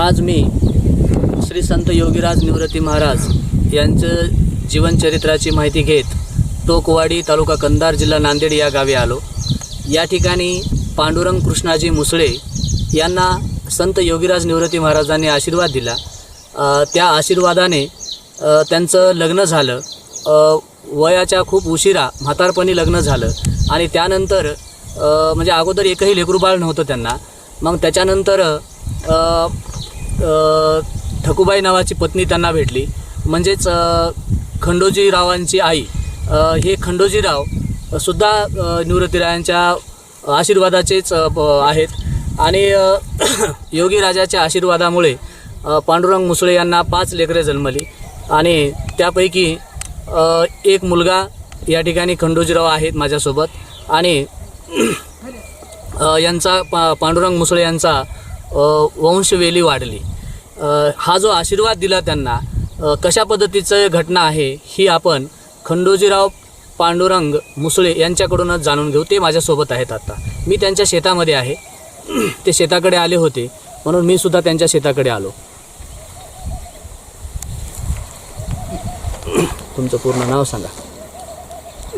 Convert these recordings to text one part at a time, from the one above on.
आज मी श्री संत योगीराज निवृत्ती महाराज यांचं जीवनचरित्राची माहिती घेत टोकवाडी तालुका कंधार जिल्हा नांदेड या गावी आलो. या ठिकाणी पांडुरंग कृष्णाजी मुसळे यांना संत योगीराज निवृत्ती महाराजांनी आशीर्वाद दिला. त्या आशीर्वादाने त्यांचं लग्न झालं. वयाच्या खूप उशिरा म्हातारपणी लग्न झालं आणि त्यानंतर म्हणजे अगोदर एकही लेकरूबाळ नव्हतं त्यांना. मग त्याच्यानंतर ठकूबाई नावाची पत्नी त्यांना भेटली. म्हणजेच खंडोजीरावांची आई. हे खंडोजीराव सुद्धा निवृत्तीरायांच्या आशीर्वादाचेच आहेत. आणि योगीराजाच्या आशीर्वादामुळे पांडुरंग मुसळे यांना पाच लेकरे जन्मली. आणि त्यापैकी एक मुलगा या ठिकाणी खंडोजीराव आहेत माझ्यासोबत. आणि यांचा पा पांडुरंग मुसळे यांचा वंशवेली वाढली. हा जो आशीर्वाद दिला त्यांना कशा पद्धतीचं घटना आहे ही आपण खंडोजीराव पांडुरंग मुसळे यांच्याकडूनच जाणून घेऊ. ते माझ्यासोबत आहेत आता. मी त्यांच्या शेतामध्ये आहे. ते शेताकडे आले होते. म्हणून मी सुद्धा त्यांच्या शेताकडे आलो. तुमचं पूर्ण नाव सांगा.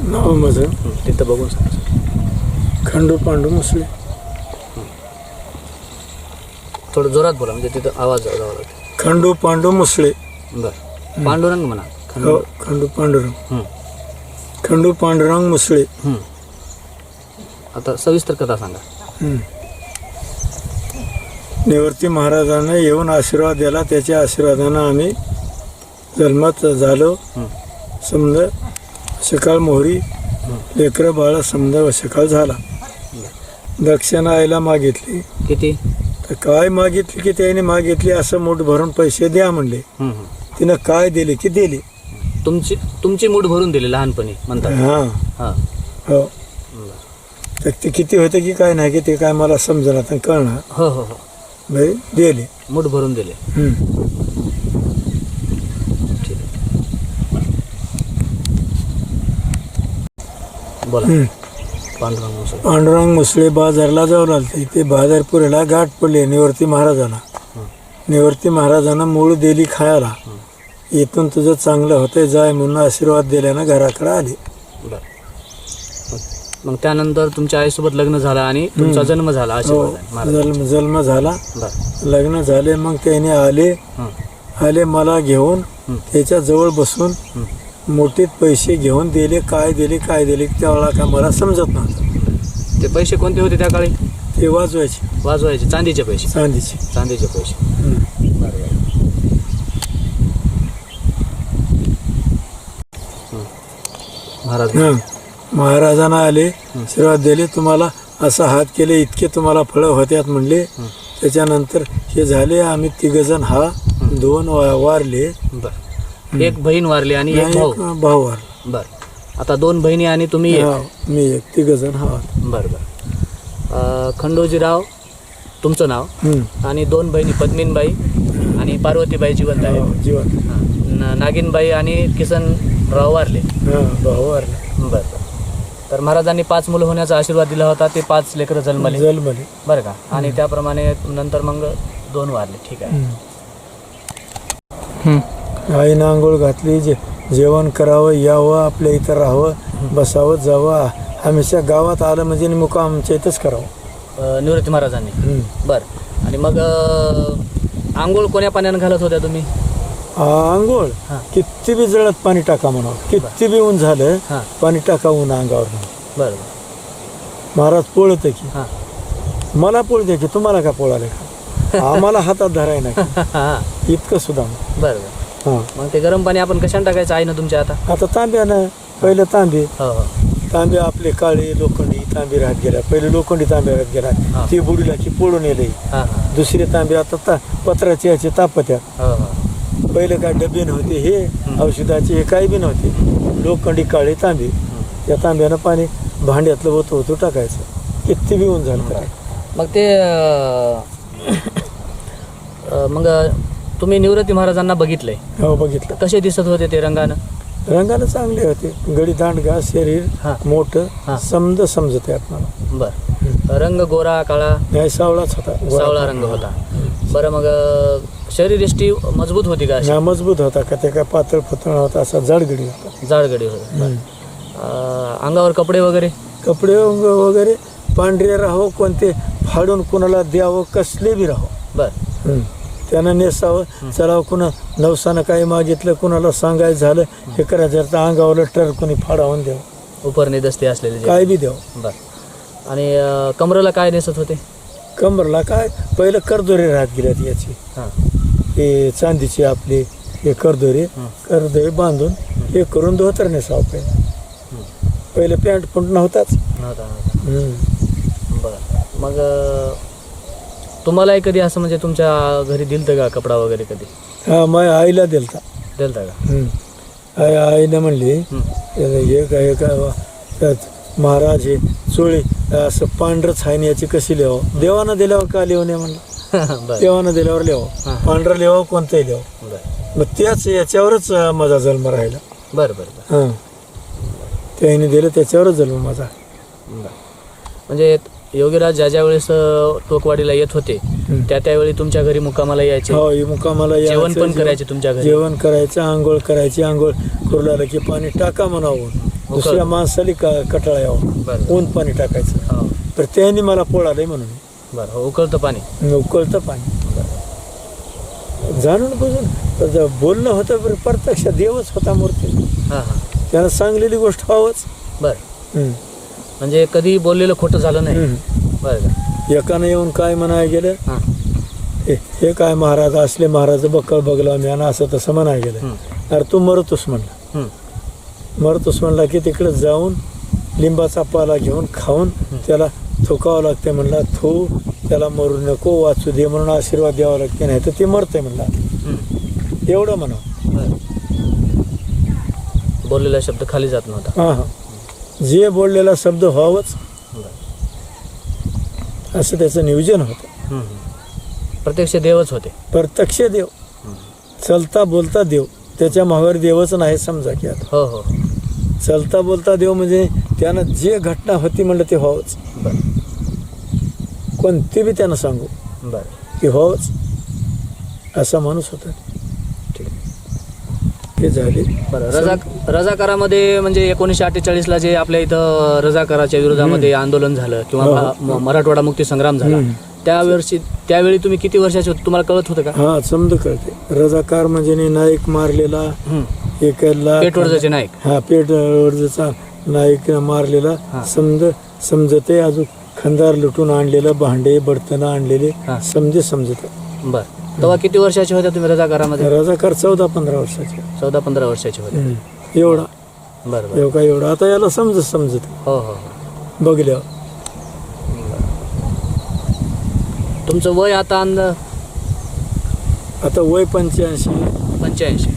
नाव माझं? तिथं बघून सांगा. खंडू पांडू मुसळे. थोडं जोरात बोला म्हणजे तिथं आवाज जावा लागेल. खंडू पांडू मुसळे. बरं. पांडुरंग म्हणा. हो खंडू पांडुरंग. हं, खंडू पांडुरंग मुसळे. हं. आता सविस्तर कथा सांगा. हं. निवृत्ती महाराजांना येऊन आशीर्वाद दिला त्याच्या आशीर्वादानं आम्ही जन्मात झालो. हं. समजा सकाळ मोहरी लेकरं बाळ समजा सकाळ झाला. दक्षिणा आईला मागितली. किती? तर काय मागितली की त्याने मागितली असं मूठ भरून पैसे द्या म्हणले. तिनं काय दिले की दिले. तुमची तुमची मूठ भरून दिली लहानपणी म्हणतात. हां. हां. हो. बरं. तर ते किती होते की काय नाही की ते काय मला समजणार तर कळणार. हो हो हो. भाई दिले. मूठ भरून दिले. हम्म. ठीक आहे. बोला. हम्म. पांडुरंग मुसळे. पांडुरंग मुसळे बाजारला जाऊ लागले ते बाजारपुरीला गाठ पडले निवर्ती महाराजाला हं. निवर्ती महाराजांना मूळ दिली खायला. इथून तुझं चांगलं होतंय जाय म्हणून आशीर्वाद दिल्यानं घराकडे आले. मग- त्यानंतर तुमच्या आईसोबत लग्न झालं आणि तुमचा. जन्म झाला हो. आशीर्वाद जन्म जन्म झाला. लग्न झाले मग त्याने आले. आले मला घेऊन. त्याच्याजवळ बसून. मोठीत पैसे घेऊन दिले काय दिले काय दिले त्यावेळा काय मला समजत नव्हतं. ते पैसे कोणते होते त्या काळी? ते वाजवायचे. वाजवायचे. चांदीचे पैसे. चांदीचे. चांदीचे पैसे. महाराज. हं. महाराजांना आले आशीर्वाद दिले तुम्हाला असा हात केले इतके तुम्हाला फळं होत्यात म्हणले. त्याच्यानंतर हे झाले आम्ही तिघजण हा दोन वा- वारले. बर. एक बहीण वारली आणि एक भाऊ. एक भाऊ वारला. बर. आता दोन बहिणी आणि तुम्ही एक. हा, मी एक तिघजण हा. बर बर. अं, खंडोजीराव तुमचं नाव. आणि दोन बहिणी पद्मीनबाई आणि पार्वतीबाई जिवंत हो, आहेत. जीवन हां. न- नागिनबाई आणि किसनराव वारले. हा भाऊ वारला. बर बर. तर महाराजांनी पाच मुलं होण्याचा आशीर्वाद दिला होता ते पाच लेकरं जन्मले. जलमले बरं का? आणि त्याप्रमाणे नंतर मग दोन वारले. ठीक आहे. आईनं आंघोळ घातली जे जेवण करावं यावं आपल्या इथं राहावं बसावं जावं. हमेशा गावात आलं म्हणजे मुका आमच्या इथंच करावं. अं, निवृत्ती महाराजांनी. बर. आणि मग अं, आंघोळ कोण्या पाण्यानं घालत होत्या तुम्ही? आंघोळ? हां. किती बी जळत पाणी टाका म्हणावं. किती बी ऊन झालं हां. पाणी टाका ऊन अंगावर. बरं बरं. महाराज पोळत की. हां. मला पोळते की तुम्हाला का पोळाले का? आम्हाला हातात धराय नाही. हां. इतकं सुद्धा बरं बरं. हां. मग ते गरम पाणी आपण कशाने टाकायचं आहे ना तुमच्या आता? आता तांब्यानं पहिलं तांबे. हो हो. तांबे आपले काळे लोखंडी तांबे राहत गेला. पहिले लोखंडी तांबे राहत गेला. ती बुडीला की पोळून येले हां हां. दुसरे तांबे आता ता पत्राचे याचे तापत्या. हो हो. पहिले काय डबे नव्हते हे औषधाचे हे काही बी नव्हते. लोखंडी काळे तांबे. त्या तांब्यानं पाणी भांड्यातलं होतं होतं टाकायचं. किती बी ऊन झालं. मग ते अं, अं, मग तुम्ही निवृत्ती महाराजांना बघितलंय. हो बघितलं. कसे दिसत होते ते रंगानं? रंगाला चांगले होते. गडी दांडगा शरीर हां. मोठं हां. समज समजत आहे आपल्याला. बर. रंग गोरा काळा? नाही सावळाच होता. सावळा रंग होता. बरं मग अं, शरीरयष्टी मजबूत होती का अशी? हा, मजबूत होता का? ते काय पातळ फुतळ होता असा जाडगडी होता. जाडगडी होती. अं, अंगावर कपडे वगैरे? कपडे वग- वगैरे पांढरे राहो कोणते फाडून कुणाला द्यावं कसले बी राहो. बर. त्यानं नेसावं. चला कुणा नवसानं काही मागितलं कुणाला सांगायचं झालं हे करायचं तर अंगावर टर कोणी फाडावून द्यावं. उपरणी दस्ते असलेले जे काय बी द्यावं. बर. आणि अं, कमरेला काय नेसत होते? कमरला काय? पहिलं करदोरी राहत गेल्यात याची. हां. हे चांदीची आपली हे करदोरी हं. करदोरी बांधून हे करून धोतर नेसावं पहिलं. पहिले पॅन्ट पण नव्हताच. नव्हता नव्हता. हम्म. बरं. मग अं, तुम्हालाही कधी असं म्हणजे तुमच्या घरी दिलतं का कपडा वगैरे कधी? हा माझ्या आईला दिलता. दिलता का? हम्म. आई आईनं म्हणली हं. काय हे काय त्यात महाराज हे चोळी असं आहे आणि याची कशी लिहावं देवानं दिल्यावर का लिहू नये म्हणलं? बरं. देवानं दिल्यावर हा. लिहावं पांढरं लिहावं कोणतंही लिहावं बरं. मग त्याच याच्यावरच अं, माझा जन्म राहिला. बरं बरं बरं. हां. त्याने दिलं त्याच्यावरच जन्म माझा. बरं. म्हणजे योगीराज ज्या ज्या वेळेस अं, टोकवाडीला येत होते. त्या त्यावेळी तुमच्या घरी मुक्कामाला यायचे? हो ही मुकामाला जेवण पण करायचे तुमच्या घरी? जेवण करायचं आंघोळ करायची आंघोळ करू लागलं की पाणी टाका म्हणावं. दुसऱ्या माणसाला का कटाळा यावं बरं. ऊन पाणी टाकायचं. हो. तर त्याने मला पोळालंय म्हणून. बरं हो उकळतं पाणी. उकळतं पाणी. जाणून बुजून तर जे बोलणं होतं बरं प्रत्यक्ष देवच होता मूर्ती. हां हां. त्यानं सांगलेली गोष्ट व्हावंच बरं. हम्म. म्हणजे कधी बोललेलं खोटं झालं नाही. बरं का? एकानं येऊन काय म्हणाय गेलं? हां. हे हे काय महाराज असले महाराज बक्कळ बघला मी आणि असं तसं म्हणाय गेलं. अरे तू मरतोस म्हणला. हं. मरतोस म्हणला की तिकडे जाऊन लिंबाचा पाला घेऊन खाऊन त्याला थुकावं लागते म्हणला. थू त्याला मरू नको वाचू दे म्हणून आशीर्वाद द्यावा लागते नाही तर ते मरते म्हणला. हं. एवढं म्हणा बरं. बोललेला शब्द खाली जात नव्हता. हां हां. जे बोललेला शब्द व्हावंच. असं त्याचं नियोजन होतं. प्रत्यक्ष देवच होते. प्रत्यक्ष देव. चलता बोलता देव. त्याच्या मागावर देवच नाही समजा की आता. हो हो. चलता बोलता देव म्हणजे त्यानं जे घटना होती म्हणलं ते व्हावंच. बरं. कोणती बी त्यानं सांगू. बरं. की व्हावंच. असा माणूस होता. ते झाले बरं रजा रजाकारामध्ये म्हणजे एकोणीसशे अठ्ठेचाळीसला जे आपल्या इथं रजाकाराच्या विरोधामध्ये आंदोलन झालं किंवा हो. म- मराठवाडा मुक्ती संग्राम झाला. त्यावेळी त्यावेळी तुम्ही किती वर्षाचे होते तुम्हाला कळत होतं का हा समज कळते रजाकार म्हणजे ने नाईक मारलेला हं. एकाला पेटवडजाचे नाईक हा पेट वरचा नाईक मारलेला हा. समज समजते अजून खंदार लुटून आणलेलं भांडे बर्तनं आणलेले हा. समजे समजते बरं तेव्हा किती वर्षाचे होते तुम्ही रजाकारामध्ये रजाकार चौदा पंधरा वर्षाचे. चौदा पंधरा वर्षाचे होते. एवढा. बरं बरं. एवढा एवढा? आता याला समजत समजत. हो हो हो. बघल्यावर तुमचं वय आता अंद? आता वय पंच्याऐंशी. पंच्याऐंशी.